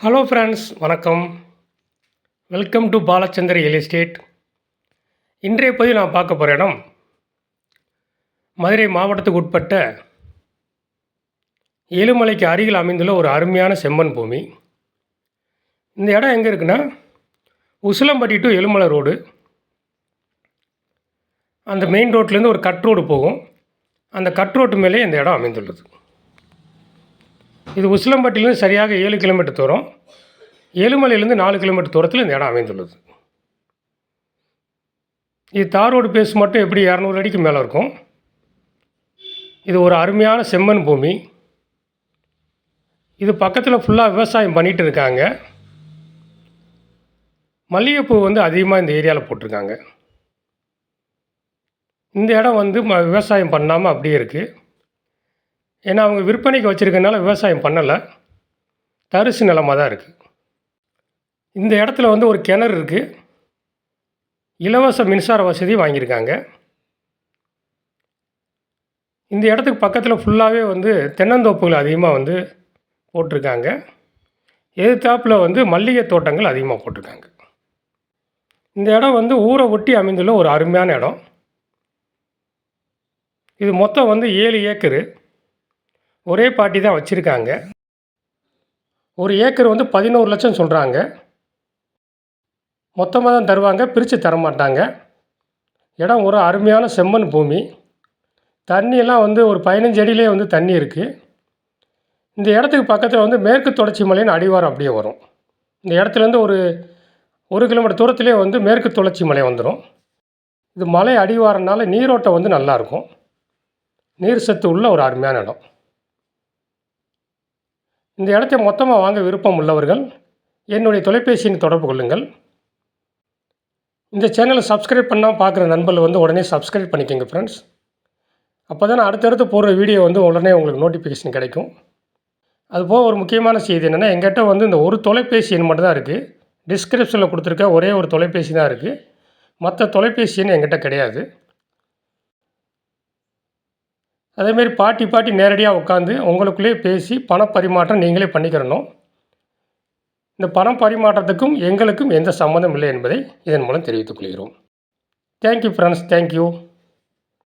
Hello friends வணக்கம். Welcome to Balachandar real estate இன்றைய பதிவு நான் பார்க்க போகிற இடம் மதுரை மாவட்டத்துக்கு உட்பட்ட ஏழுமலைக்கு அருகில் அமைந்துள்ள ஒரு அருமையான செம்மண் பூமி. இந்த இடம் எங்கே இருக்குன்னா உசிலம்பட்டி டு எலுமலை ரோடு அந்த மெயின் ரோட்லேருந்து ஒரு கட் ரோடு போகும். அந்த கட் ரோட்டு மேலே இந்த இடம் அமைந்துள்ளது. இது உசிலம்பட்டிலேருந்து சரியாக ஏழு கிலோமீட்டர் தூரம் ஏழுமலையிலேருந்து நாலு கிலோமீட்டர் தூரத்தில் இந்த இடம் அமைந்துள்ளது. இது தார் ரோடு பேஸ் மட்டும் எப்படி இரநூறு அடிக்கு மேலே இருக்கும்? இது ஒரு அருமையான செம்மண் பூமி. இது பக்கத்தில் ஃபுல்லாக விவசாயம் பண்ணிகிட்டு இருக்காங்க. மல்லிகைப்பூ வந்து அதிகமாக இந்த ஏரியாவில் போட்டிருக்காங்க. இந்த இடம் வந்து ம விவசாயம் பண்ணாமல் அப்படியே இருக்குது ஏன்னா அவங்க விற்பனைக்கு வச்சுருக்கனால விவசாயம் பண்ணலை. தரிசு நிலமாக தான் இருக்குது இந்த இடத்துல வந்து ஒரு கிணறு இருக்குது இலவச மின்சார வசதி வாங்கியிருக்காங்க. இந்த இடத்துக்கு பக்கத்தில் ஃபுல்லாகவே வந்து தென்னந்தோப்புகள் அதிகமாக வந்து போட்டிருக்காங்க. எதிர்த்தாப்பில் வந்து மல்லிகை தோட்டங்கள் அதிகமாக போட்டிருக்காங்க. இந்த இடம் வந்து ஊரை ஒட்டி அமைந்துள்ள ஒரு அருமையான இடம். இது மொத்தம் வந்து ஏழு ஏக்கரு. ஒரே பாட்டி தான் வச்சுருக்காங்க. ஒரு ஏக்கர் வந்து பதினோரு லட்சம் சொல்கிறாங்க மொத்தமாக தான் தருவாங்க பிரித்து தரமாட்டாங்க இடம் ஒரு அருமையான செம்மண் பூமி. தண்ணியெல்லாம் வந்து ஒரு பதினஞ்சு அடியிலே வந்து தண்ணி இருக்குது இந்த இடத்துக்கு பக்கத்தில் வந்து மேற்கு தொடர்ச்சி மலைன்னு அடிவாரம் அப்படியே வரும். இந்த இடத்துலேருந்து ஒரு ஒரு கிலோமீட்டர் தூரத்துலேயே வந்து மேற்கு தொடர்ச்சி மலை வந்துடும் இது மலை அடிவாரனால நீரோட்டம் வந்து நல்லாயிருக்கும் நீர் சத்து உள்ள ஒரு அருமையான இடம். இந்த இடத்தை மொத்தமாக வாங்க விருப்பம் உள்ளவர்கள் என்னுடைய தொலைபேசியின் தொடர்பு கொள்ளுங்கள். இந்த சேனலை சப்ஸ்கிரைப் பண்ணால் பார்க்குற நண்பர்கள் வந்து உடனே சப்ஸ்கிரைப் பண்ணிக்கோங்க ஃப்ரெண்ட்ஸ் அப்போ தான் அடுத்தடுத்து போடுற வீடியோ வந்து உடனே உங்களுக்கு நோட்டிஃபிகேஷன் கிடைக்கும். அதுபோக ஒரு முக்கியமான செய்தி என்னென்னா எங்கிட்ட வந்து இந்த ஒரு தொலைபேசி எண் மட்டும் தான் இருக்குது டிஸ்கிரிப்ஷனில் கொடுத்துருக்க ஒரே ஒரு தொலைபேசி தான் இருக்குது மற்ற தொலைபேசி எண் கிடையாது. அதேமாரி பாட்டி பாட்டி நேரடியாக உட்காந்து உங்களுக்குள்ளேயே பேசி பணப்பரிமாற்றம் நீங்களே பண்ணிக்கிறணும். இந்த பணம் பரிமாற்றத்துக்கும் எங்களுக்கும் எந்த சம்மந்தம் இல்லை என்பதை இதன் மூலம் தெரிவித்துக் கொள்கிறோம். Thank you friends thank you